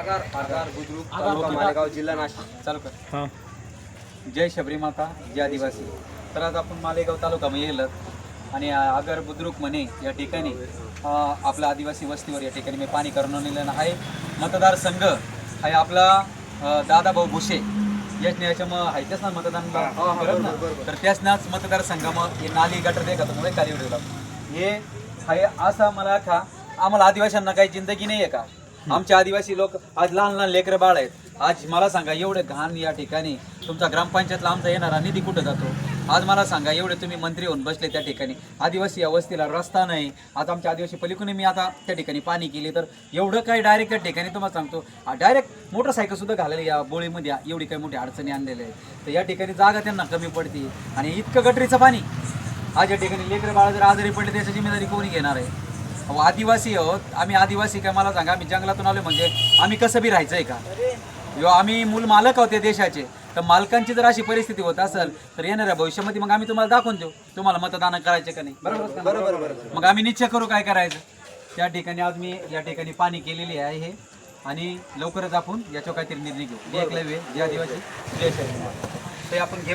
आगार आगार बुद्रुक तालुका मालेगाव जिल्हा नाशिक. चालू कर. हां. जय शबरी माता जय आदिवासी. तर आज आपण मालेगाव तालुका येईल आणि आगर बुद्रुक म्हणे या ठिकाणी आपल्या आदिवासी वस्तीवर या ठिकाणी मी पाणी करून नेलेलं आहे मतदारसंघ. आहे आपला दादाभाऊ भुसे. याच याच्यामुळं आहे त्याच ना मतदान? तर त्याच नाच हे नाली गटर देखा तुम्हाला कार्य ठेवला हे आहे असं मला का आम्हाला आदिवासींना काही जिंदगी नाही आहे का? आमचे आदिवासी लोक आज लहान लहान लेकरं बाळ आहेत. आज मला सांगा एवढे घाण या ठिकाणी तुमचा ग्रामपंचायतला आमचा येणारा निधी कुठं जातो? आज मला सांगा एवढे तुम्ही मंत्री होऊन बसले त्या ठिकाणी. आदिवासी या वस्तीला रस्ता नाही. आता आमच्या आदिवासी पलीकडे मी आता त्या ठिकाणी पाणी केली तर एवढं काही डायरेक्ट त्या ठिकाणी तुम्हाला सांगतो. डायरेक्ट मोटरसायकल सुद्धा घालेली या बोळीमध्ये एवढी काही मोठी अडचणी आणलेल्या आहेत. तर या ठिकाणी जागा त्यांना कमी पडते. आणि इतकं गटरीचं पाणी. आज या ठिकाणी लेकरं बाळा जर आजारी पडले त्याची जिम्मेदारी कोणी घेणार आहे? आदिवासी आहोत. आम्ही आदिवासी काय मला सांगा आम्ही जंगलातून आलो म्हणजे आम्ही कसं बी राहायचंय का? यो आम्ही मूल मालक आहोत या देशाचे. तर मालकांची जर अशी परिस्थिती होत असेल तर येणाऱ्या भविष्यामध्ये मग आम्ही तुम्हाला दाखवून देऊ. तुम्हाला मतदान करायचे का नाही? बरोबर? बरोबर मग आम्ही निश्चय करू काय करायचं. त्या ठिकाणी आज मी या ठिकाणी पाणी केलेली आहे हे. आणि लवकरच आपण याच्यावर काहीतरी निर्णय घेऊ. एकलव्य जे आदिवासी. ते आपण घे